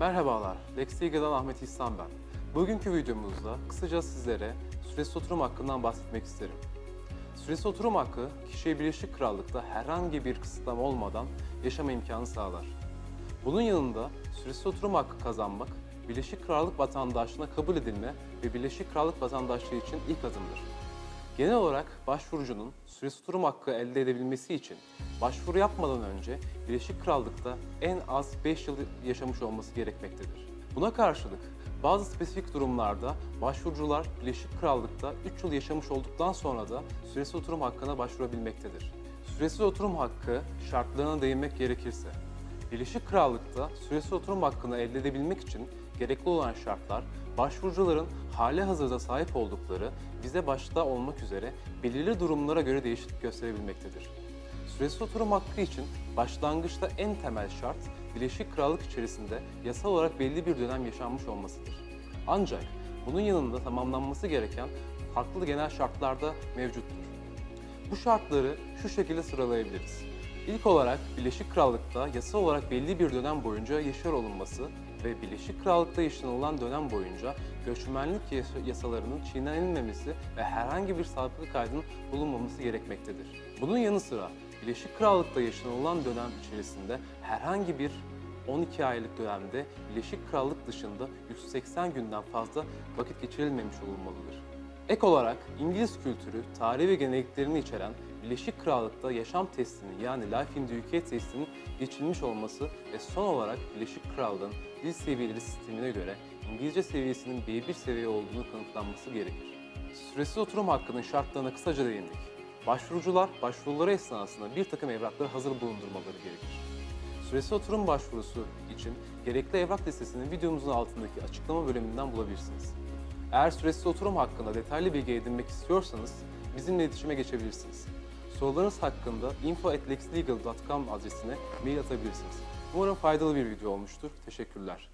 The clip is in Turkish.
Merhabalar, Lex Ahmet İhsan ben. Bugünkü videomuzda kısaca sizlere süresiz oturum hakkından bahsetmek isterim. Süresiz oturum hakkı, kişiye Birleşik Krallık'ta herhangi bir kısıtlama olmadan yaşama imkanı sağlar. Bunun yanında süresiz oturum hakkı kazanmak, Birleşik Krallık vatandaşlığına kabul edilme ve Birleşik Krallık vatandaşlığı için ilk adımdır. Genel olarak başvurucunun süresiz oturum hakkı elde edebilmesi için başvuru yapmadan önce Birleşik Krallık'ta en az 5 yıl yaşamış olması gerekmektedir. Buna karşılık bazı spesifik durumlarda başvurucular Birleşik Krallık'ta 3 yıl yaşamış olduktan sonra da süresiz oturum hakkına başvurabilmektedir. Süresiz oturum hakkı şartlarına değinmek gerekirse, Birleşik Krallık'ta süresiz oturum hakkını elde edebilmek için gerekli olan şartlar, başvurucuların hali hazırda sahip oldukları vize başta olmak üzere belirli durumlara göre değişiklik gösterebilmektedir. Süresiz oturum hakkı için başlangıçta en temel şart Birleşik Krallık içerisinde yasal olarak belli bir dönem yaşanmış olmasıdır. Ancak bunun yanında tamamlanması gereken farklı genel şartlar da mevcuttur. Bu şartları şu şekilde sıralayabiliriz. İlk olarak Birleşik Krallık'ta yasal olarak belli bir dönem boyunca yaşar olunması ve Birleşik Krallık'ta yaşanılan dönem boyunca göçmenlik yasa- yasalarının çiğnenilmemesi ve herhangi bir sabıka kaydının bulunmaması gerekmektedir. Bunun yanı sıra Birleşik Krallık'ta yaşanılan dönem içerisinde herhangi bir 12 aylık dönemde Birleşik Krallık dışında 180 günden fazla vakit geçirilmemiş olunmalıdır. Ek olarak İngiliz kültürü, tarihi ve geleneklerini içeren Birleşik Krallık'ta yaşam testinin yani Life in the UK testinin geçilmiş olması ve son olarak Birleşik Krallığın dil seviyeleri sistemine göre İngilizce seviyesinin B1 seviye olduğunu kanıtlanması gerekir. Süresiz oturum hakkının şartlarına kısaca değindik. Başvurucular başvuruları esnasında bir takım evrakları hazır bulundurmaları gerekir. Süresiz oturum başvurusu için gerekli evrak listesini videomuzun altındaki açıklama bölümünden bulabilirsiniz. Eğer süresiz oturum hakkında detaylı bilgi edinmek istiyorsanız bizimle iletişime geçebilirsiniz. Sorularınız hakkında info.lexlegal.com adresine mail atabilirsiniz. Umarım faydalı bir video olmuştur. Teşekkürler.